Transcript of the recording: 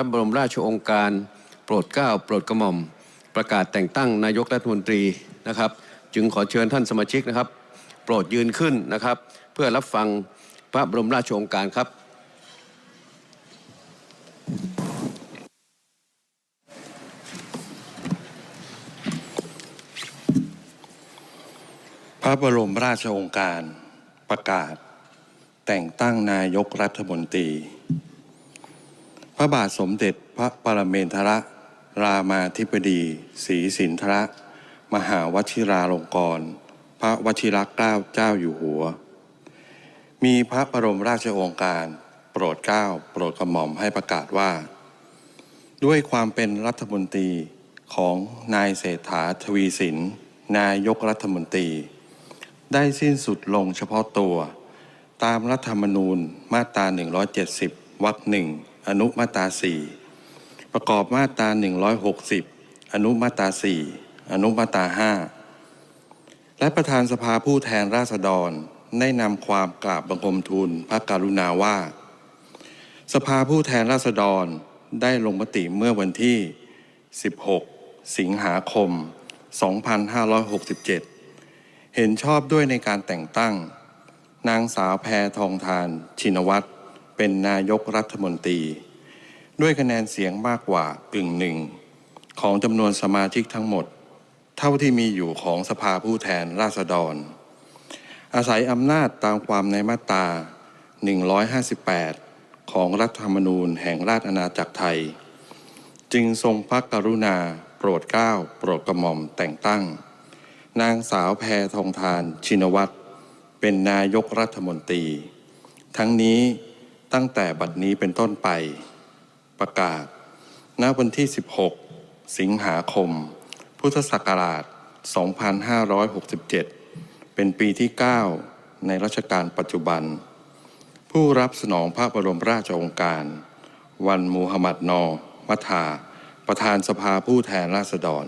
พระบรมราชโองการ โปรดเกล้าโปรดกระหม่อม ประกาศแต่งตั้งนายกรัฐมนตรีนะครับ จึงขอเชิญท่านสมาชิกนะครับ โปรดยืนขึ้นนะครับ เพื่อรับฟังพระบรมราชโองการครับ พระบรมราชโองการประกาศ แต่งตั้งนายกรัฐมนตรี พระบาทสมเด็จพระปรเมนทรรามาธิบดีศรีสินทรมหาวชิราลงกรณพระวชิรเกล้าเจ้าอยู่หัว มีพระบรมราชโองการ โปรดเกล้าโปรดกระหม่อมให้ประกาศว่า ด้วยความเป็นรัฐมนตรีของนายเศรษฐาทวีสิน นายกรัฐมนตรี ได้สิ้นสุดลงเฉพาะตัว ตามรัฐธรรมนูญมาตรา 170 วรรคหนึ่ง อนุมาตรา4ประกอบมาตรา160อยหกสิบอนุมาตรา4อนุมาตรา5และประธานสภาผู้แทนราษฎรได้นำความกราบบังคมทูลพระกรุณาว่า สภาผู้แทนราษฎรได้ลงมติเมื่อวันที่ 16 สิงหาคม 2567 เห็นชอบด้วยในการแต่งตั้ง นางสาวแพทองทานชินวัตร เป็นนายกรัฐมนตรี ด้วยคะแนนเสียงมากกว่ากึ่งหนึ่ง ของจำนวนสมาชิกทั้งหมด เท่าที่มีอยู่ของสภาผู้แทนราษฎร อาศัยอำนาจตามความในมาตรา 158 ของรัฐธรรมนูญแห่งราชอาณาจักรไทย จึงทรงพระกรุณาโปรดเกล้า โปรดกระหม่อมแต่งตั้ง นางสาวแพทองทานชินวัตรเป็นนายกรัฐมนตรี ทั้งนี้ ตั้งแต่บัดนี้เป็นต้นไปประกาศ ณ วันที่ 16 สิงหาคม พุทธศักราช 2567 เป็นปีที่ 9 ในรัชกาลปัจจุบัน ผู้รับสนองพระบรมราชโองการ วันมูฮัมหมัดนอมัทา ประธานสภาผู้แทนราษฎร